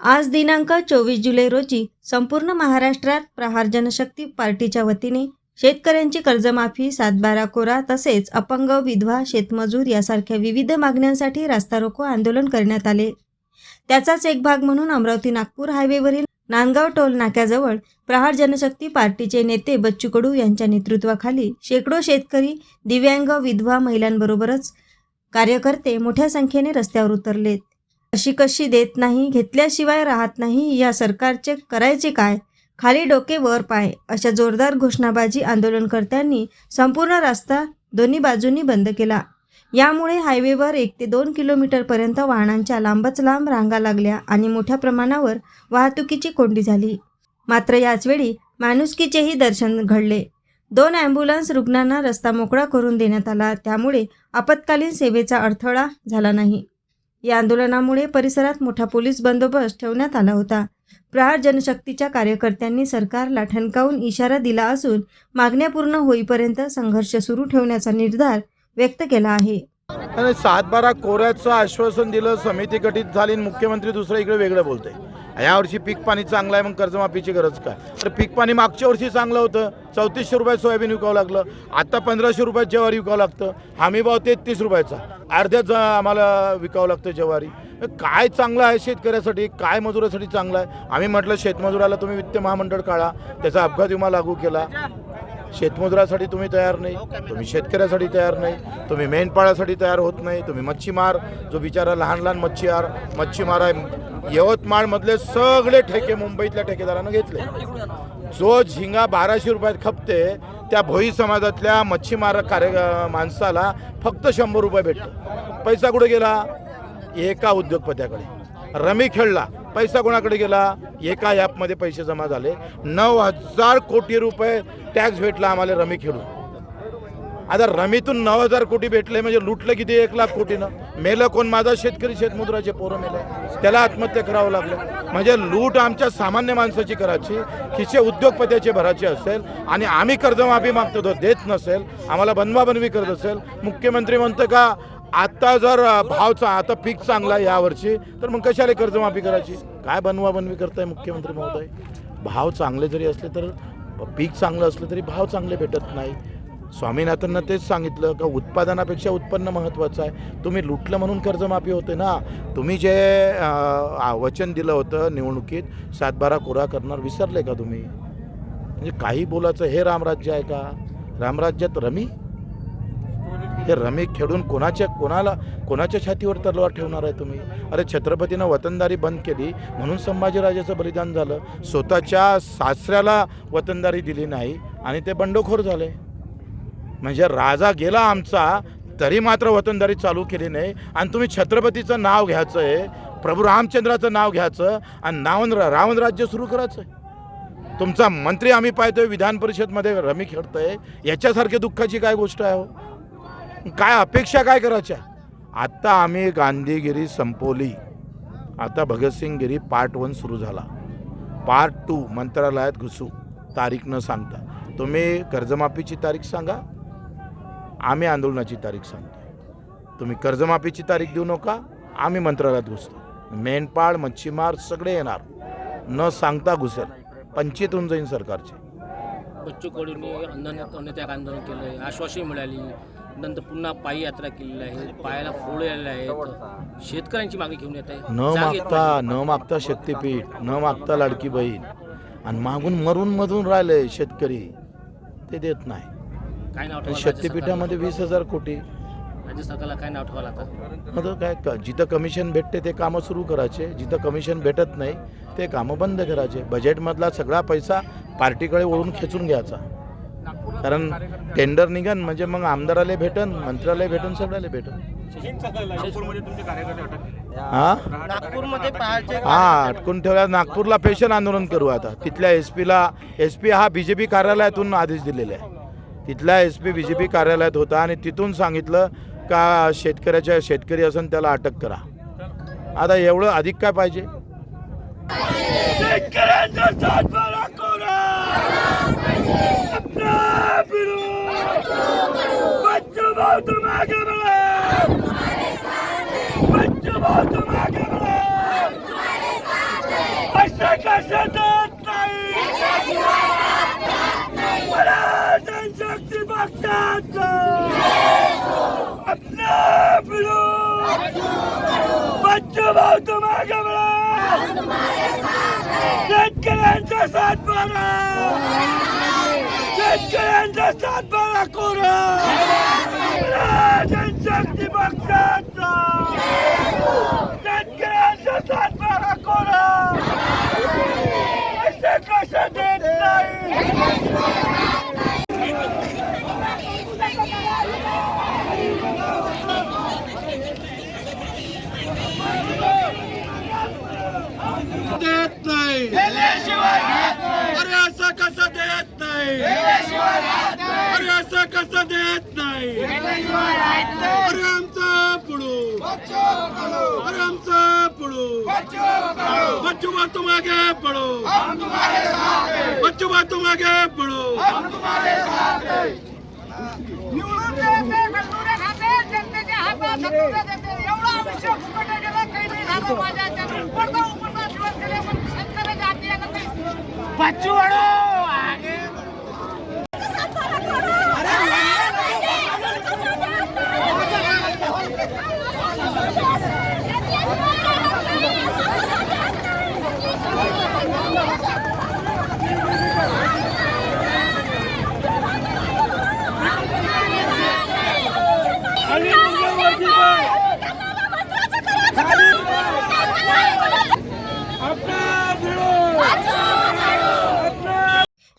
आज दिनांक चोवीस जुलै रोजी संपूर्ण महाराष्ट्रात प्रहार जनशक्ती पार्टीच्या वतीने शेतकऱ्यांची कर्जमाफी सातबारा कोरा तसेच अपंग विधवा शेतमजूर यासारख्या विविध मागण्यांसाठी रास्ता रोको आंदोलन करण्यात आले. त्याचाच एक भाग म्हणून अमरावती नागपूर हायवेवरील नांदगाव टोल नाक्याजवळ प्रहार जनशक्ती पार्टीचे नेते बच्चू कडू यांच्या नेतृत्वाखाली शेकडो शेतकरी दिव्यांग विधवा महिलांबरोबरच कार्यकर्ते मोठ्या संख्येने रस्त्यावर उतरलेत. अशी कशी देत नाही घेतल्याशिवाय राहत नाही या सरकारचे करायचे काय? खाली डोके वर पाय. अशा जोरदार घोषणाबाजी आंदोलनकर्त्यांनी संपूर्ण रस्ता दोन्ही बाजूंनी बंद केला. यामुळे हायवेवर एक ते दोन किलोमीटरपर्यंत वाहनांच्या लांबच लांब रांगा लागल्या आणि मोठ्या प्रमाणावर वाहतुकीची कोंडी झाली. मात्र याचवेळी माणुसकीचेही दर्शन घडले. दोन ॲम्ब्युलन्स रुग्णांना रस्ता मोकळा करून देण्यात आला. त्यामुळे आपत्कालीन सेवेचा अडथळा झाला नाही. या आंदोलनामुळे परिसरात मोठा पोलीस बंदोबस्त ठेवण्यात आला होता. प्रहार जनशक्तीच्या कार्यकर्त्यांनी सरकारला ठणकावून इशारा दिला असून मागण्या पूर्ण होईपर्यंत संघर्ष सुरू ठेवण्याचा निर्धार व्यक्त केला आहे. सात सातबारा कोऱ्याचं आश्वासन दिलं समिती गठीत झाली मुख्यमंत्री दुसरं इकडे वेगळं बोलतंय. यावर्षी पीक पाणी चांगलं आहे मग कर्जमाफीची गरज काय? तर पीक पाणी मागच्या वर्षी चांगलं होतं. चौतीसशे रुपयात सोयाबीन विकावं लागलं. आता पंधराशे रुपयात ज्वारी विकावं लागतं. हमी भाव तेहतीस रुपयाचा. अर्ध्याच आम्हाला विकावं लागतं ज्वारी. काय चांगलं आहे शेतकऱ्यासाठी? काय मजुरासाठी चांगलं आहे? आम्ही म्हटलं शेतमजुराला तुम्ही वित्त महामंडळ काढा. त्याचा अपघात विमा लागू केला. शेतमजुरासाठी तुम्ही तयार नाही. तुम्ही शेतकऱ्यासाठी तयार नाही. तुम्ही मेंढपाळासाठी तयार होत नाही. तुम्ही मच्छीमार जो बिचारा लहान लहान मच्छीमार मच्छीमार आहे यवतमाळमधले सगळे ठेके मुंबईतल्या ठेकेदारानं घेतले. जो झिंगा बाराशे रुपयात खपते त्या भोई समाजातल्या मच्छीमार कार्य माणसाला फक्त शंभर रुपये भेटतो. पैसा कुठे गेला? एका उद्योगपत्याकडे. रमी खेळला पैसा कोणाकडे गेला? एका ॲपमध्ये पैसे जमा झाले. नऊ हजार कोटी रुपये टॅक्स भेटला आम्हाला रमी खेळून. आता रमीतून नऊ हजार कोटी भेटले म्हणजे लुटलं किती? एक लाख कोटीनं. मेलं कोण? माझा शेतकरी शेतमुद्राचे पोरं मेलं. त्याला आत्महत्या करावं लागलं. म्हणजे लूट आमच्या सामान्य माणसाची करायची. खिचे उद्योगपत्याचे भरायचे असेल आणि आम्ही कर्जमाफी मागतो तो देत नसेल. आम्हाला बनवाबनवी करत असेल. मुख्यमंत्री म्हणतं का आता जर भावचा आता पीक चांगला आहे यावर्षी तर मग कशाला कर्जमाफी करायची? काय बनवाबनवी करताय मुख्यमंत्री महोदय? भाव चांगले जरी असले तर पीक चांगलं असलं तरी भाव चांगले भेटत नाही. स्वामीनाथननं तेच सांगितलं का उत्पादनापेक्षा उत्पन्न महत्त्वाचं आहे. तुम्ही लुटलं म्हणून कर्जमाफी होते ना. तुम्ही जे वचन दिलं होतं निवडणुकीत सातबारा कोरा करणार विसरले का तुम्ही? म्हणजे काही बोलायचं हे रामराज्य आहे का? रामराज्यात रमी? हे रमी खेळून कोणाच्या कोणाला कोणाच्या छातीवर तलवार ठेवणार आहे तुम्ही? अरे छत्रपतीनं वतनदारी बंद केली म्हणून संभाजीराजाचं बलिदान झालं. स्वतःच्या सासऱ्याला वतनदारी दिली नाही आणि ते बंडखोर झाले. म्हणजे राजा गेला आमचा तरी मात्र वतनदारी चालू केली नाही. आणि तुम्ही छत्रपतीचं नाव घ्यायचं आहे प्रभू रामचंद्राचं नाव घ्यायचं आणि नावन रावण राज्य सुरू करायचं आहे तुमचा मंत्री आम्ही पाहतोय विधान परिषदमध्ये रमी खेळतोय. याच्यासारखी दुःखाची काय गोष्ट आहे हो? काय अपेक्षा काय करायच्या? आत्ता आम्ही गांधीगिरी संपवली. आता भगतसिंगगिरी पार्ट वन सुरू झाला. पार्ट टू मंत्रालयात घुसू. तारीख न सांगता. तुम्ही कर्जमाफीची तारीख सांगा. आम्ही आंदोलनाची तारीख सांगतो तुम्ही कर्जमाफीची तारीख देऊ नका आम्ही मंत्रालयात घुसतो. मेंढपाळ मच्छीमार सगळे येणार. न सांगता घुसेल. पंचित होऊन जाईन सरकारचे. बच्चू कडूंनी अन्न अन्नत्याग आंदोलन केलं आहे आश्वासन मिळाली. नंतर पुन्हा पायी यात्रा केलेली आहे पायाला फोड आलेले आहेत. शेतकऱ्यांची मागणी घेऊन येत आहे. न मागता न मागता शक्तीपीठ न मागता लाडकी बहीण. आणि मागून मरून मधून राहिले शेतकरी. ते देत नाही. काय नाव ठेवायला शक्तीपीठामध्ये वीस हजार कोटी. राज्य सरकारला काय नाव ठेवायला आता? मग काय क- जिथं कमिशन भेटते ते कामं सुरू करायचे. जिथं कमिशन भेटत नाही ते कामं बंद करायचे. बजेटमधला सगळा पैसा पार्टीकडे ओढून खेचून घ्यायचा. कारण टेंडर निघन म्हणजे मग आमदाराला भेटन मंत्र्याला भेटन सगळ्याला भेटन. हा? नागपूरमध्ये हा अटकून ठेवल्या नागपूरला पेशन आंदोलन करू आता. तिथल्या एस पीला एस पी हा बी जे पी कार्यालयातून आदेश दिलेला आहे. इथल्या S P B J P कार्यालयात होता आणि तिथून सांगितलं का शेतकऱ्याच्या शेतकरी असन त्याला अटक करा. आता एवढं अधिक काय पाहिजे? बच्चू भाऊ तुम्हाला शेतकऱ्यांचा सातबारा शेतकऱ्यांचा सातबारा कोरा जनशक्ती पक्षाचा शेतकऱ्यांचा सातबारा कोरा असे कसं देत नाही देत नाही अरे असं कसं देत नाही अरे असं कसं देत नाही अरे आमचं पुढू अरे आमचं पुढू बच्चू बा तुम आगे पढ़ो बच्चू बा तुम आगे पढ़ो देते. एवढा आयुष्य फुकट गेलं, काही नाही झालं माझ्या उपडता उपडता दिवस गेले, पण शेतकऱ्याच्या हाती बच्चू वाढो,